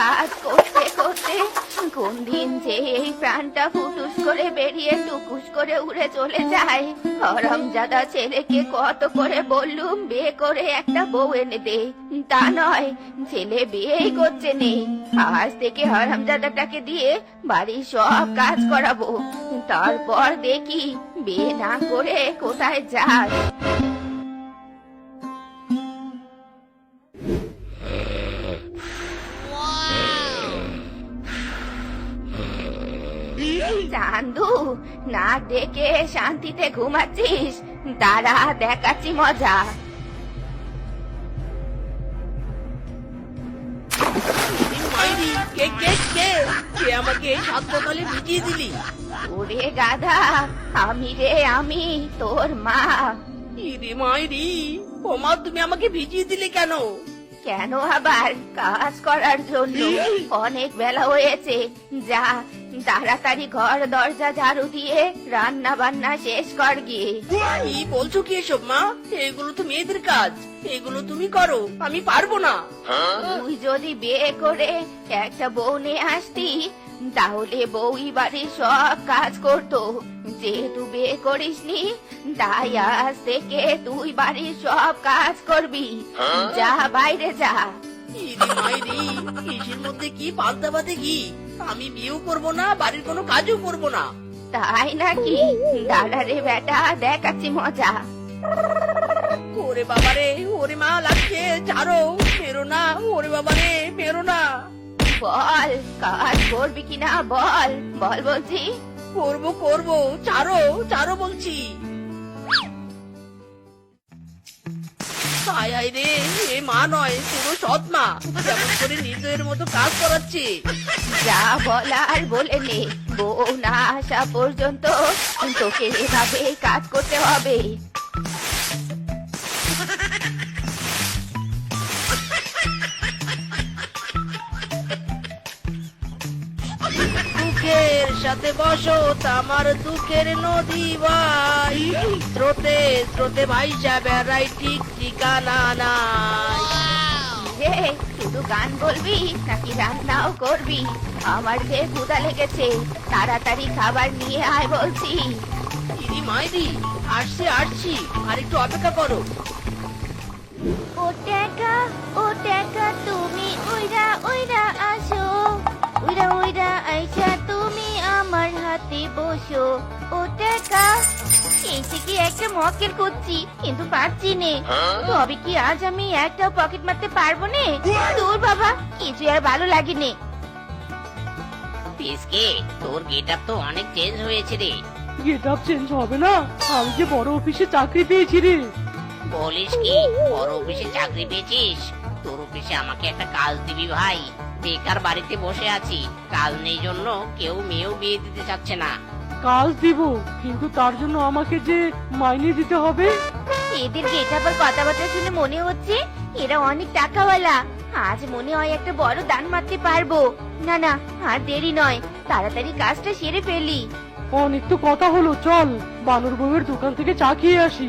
কাজ করতে করতে কোন দিন যে এই প্রাণটা ফুটুস করে বেরিয়ে টুকুস করে উড়ে চলে যায়। হরমজাদা ছেলেকে কত করে বললুম, বিয়ে করে একটা বউ এনে দে। তা নয়, ছেলে বিয়েই করছে নেই আজ থেকে হরমজাদাটাকে দিয়ে বাড়ির সব কাজ করাবো। তারপর দেখি বিয়ে না করে কোথায় যায়। ডেকে শান্তিতে ঘুমাচ্ছিস। তারা দেখাচ্ছি মজা। মাইরি কে কে কে? কে আমাকে এই সাত ভিজিয়ে দিলি? ওরে গাধা আমি রে আমি তোর মা। ইরে মাইরি ও মা তুমি আমাকে ভিজিয়ে দিলে কেন? কেন আবার কাজ করার জন্য? অনেক বেলা হয়েছে। যা তাড়াতাড়ি ঘর দরজা ঝাড়ু দিয়ে রান্না বান্না শেষ কর গিয়ে। কি বলছো কি এসব মা? এগুলো তো মেয়েদের কাজ। এগুলো তুমি করো আমি পারব না। তুই যদি বিয়ে করে একটা বউ নিয়ে আসতি তাহলে বউই বাড়ির সব কাজ করতো। যেহেতু বিয়ে করিসনি তাই আজ থেকে তুই বাড়ির সব কাজ করবি। যা বাইরে যা। ইরে মাইরি কিসের মধ্যে কি পাল্টাবাতে কি? আমি বিয়েও করব না বাড়ির কোনো কাজও করব না। তাই নাকি? দাদা রে বেটা দেখাচ্ছি মজা। ওরে বাবারে ওরে মা লাগছে ছাড়ো মেরো না ওরে বাবারে মেরো না। বল কাজ করবি কিনা বল বল বলছি। করব করব ছাড়ো ছাড়ো বলছি। হায় হায় রে, এ মা নয় পুরো সৎ মা। যেমন করে নির্দয়ের মতো কাজ করাচ্ছে। যা বলার বলে নে বউ না আসা পর্যন্ত তোকে এভাবে কাজ করতে হবে। সাথে বসো আমার দুঃখের নদী ভাই স্রোতে স্রোতে ভাইসা বেড়াই ঠিক ঠিকানা নাই। যে শুধু গান বলবি নাকি রান্নাও করবি? আমার যে লেগেছে তাড়াতাড়ি খাবার নিয়ে আয় বলছি। ইদি মাইদি আসছি আসছি আর একটু অপেক্ষা করো। ও টাকা ও টাকা তুমি উইরা উইরা আসো। তুমি আমার হাতে বসো ও টাকা এসে কি একটা মক্কেল করছি কিন্তু পারছি নে। তবে কি আজ আমি একটা পকেট মারতে পারব নে? দূর বাবা কিছু আর ভালো লাগেনি পিসকে তোর গেট তো অনেক চেঞ্জ হয়েছে রে। গেট আপ চেঞ্জ হবে না? আমি যে বড় অফিসে চাকরি পেয়েছি রে। বলিস কি বড় অফিসে চাকরি পেয়েছিস? তোর অফিসে আমাকে একটা কাজ দিবি ভাই। বেকার বাড়িতে বসে আছি। কাজ নেই জন্য কেউ মেয়েও বিয়ে দিতে চাচ্ছে না। কাজ দিব কিন্তু তার জন্য আমাকে যে মাইনে দিতে হবে? এদের গেট আবার কথাবার্তা শুনে মনে হচ্ছে এরা অনেক টাকাওয়ালা। আজ মনে হয় একটা বড় দান মারতে পারব। না না আর দেরি নয় তাড়াতাড়ি কাজটা সেরে ফেলি। অনেক তো কথা হলো চল বানর বউয়ের দোকান থেকে চা খেয়ে আসি।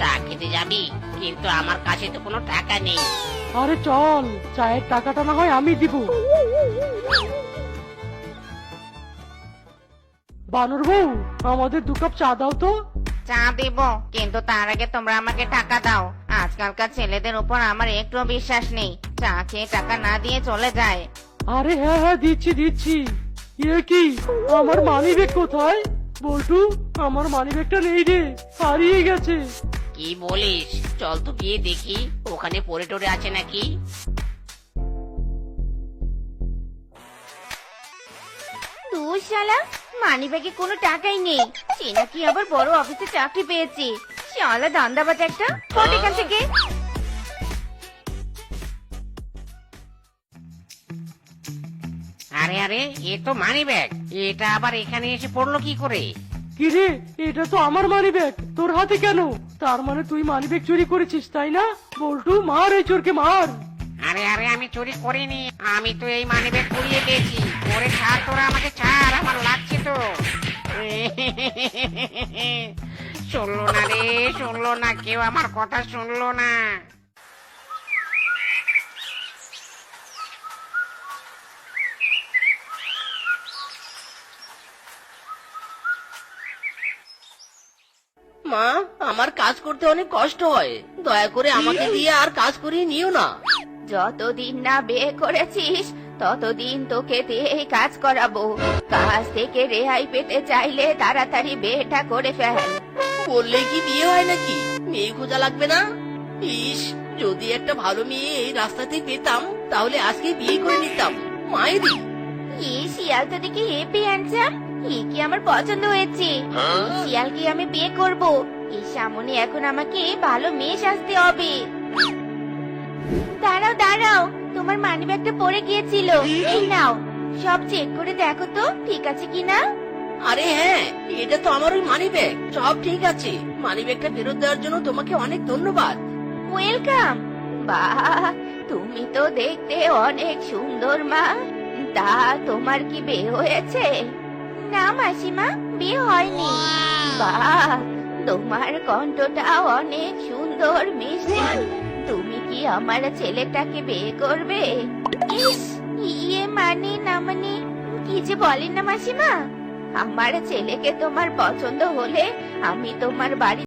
চা খেতে যাবি কিন্তু আমার কাছে তো কোনো টাকা নেই। আরে চল চায়ের টাকাটা না হয় আমি দিব। বানর বউ আমাদের দু কাপ চা দাও তো। চা দেব কিন্তু তার আগে তোমরা আমাকে টাকা দাও। আজকালকার ছেলেদের উপর আমার একটু বিশ্বাস নেই। চা খেয়ে টাকা না দিয়ে চলে যায়। আরে হ্যাঁ হ্যাঁ দিচ্ছি দিচ্ছি। ইয়ে কি? আমার মানি ব্যাগ কোথায়? বল্টু আমার মানি ব্যাগটা নেই রে হারিয়ে গেছে। কি বলিস? চল তো গিয়ে দেখি ওখানে পড়ে টরে আছে নাকি? শালা মানি ব্যাগে কোনো টাকাই নেই। সে নাকি আবার বড় অফিসে চাকরি পেয়েছে। শালা দান্দাবাজ একটা ফট এখান থেকে। আরে আরে এ তো মানি ব্যাগ এটা আবার এখানে এসে পড়ল কি করে? কি রে এটা তো আমার মানি ব্যাগ তোর হাতে কেন? তার মানে তুই মানি ব্যাগ চুরি করেছিস তাই না? বল্টু মার এই চোরকে মার। আরে আরে আমি চুরি করিনি। আমি তো এই মানি ব্যাগ কুড়িয়ে পেয়েছি ওরে ছাড় তোরা আমাকে ছাড়। শুনলো না রে শুনলো না কেউ আমার কথা শুনলো না। মা আমার কাজ করতে অনেক কষ্ট হয়। দয়া করে আমাকে দিয়ে আর কাজ করিয়ে নিও না। যতদিন না বিয়ে করেছিস ততদিন তোকে দিয়েই কাজ করাবো। কাজ থেকে রেহাই পেতে চাইলে তাড়াতাড়ি বিয়েটা করে ফেল। বললে কি বিয়ে হয় নাকি? মেয়ে খোঁজা লাগবে না? ইস যদি একটা ভালো মেয়ে এই রাস্তাতে পেতাম তাহলে আজকে বিয়ে করে নিতাম। মায়েরই এই শিয়াল তো দেখি হেপি হ্যান্ডসাম এ কি আমার পছন্দ হয়েছে? এই শিয়ালকে আমি বিয়ে করব। এই সামনে এখন আমাকে ভালো মেয়ে সাজতে হবে। দাঁড়াও দাঁড়াও। তোমার মানিব্যাগটা পড়ে গিয়েছিল। এই নাও। সব চেক করে দেখো তো ঠিক আছে কিনা? আরে হ্যাঁ এটা তো আমার ওই মানি ব্যাগ সব ঠিক আছে। মানি ব্যাগটা ফেরত দেওয়ার জন্য তোমাকে অনেক ধন্যবাদ। ওয়েলকাম বাহ তুমি তো দেখতে অনেক সুন্দর মা। তা তোমার কি বিয়ে হয়েছে? না মাসিমা বিয়ে হয়নি। বাহ তোমার কণ্ঠটা অনেক সুন্দর মিষ্টি। আমার ছেলেটাকে বিয়ে করবে? ইস ইয়ে মানে না মানে? কি যে বলেন না মাসিমা? আমার ছেলেকে তোমার পছন্দ হলে আমি তোমার বাড়ি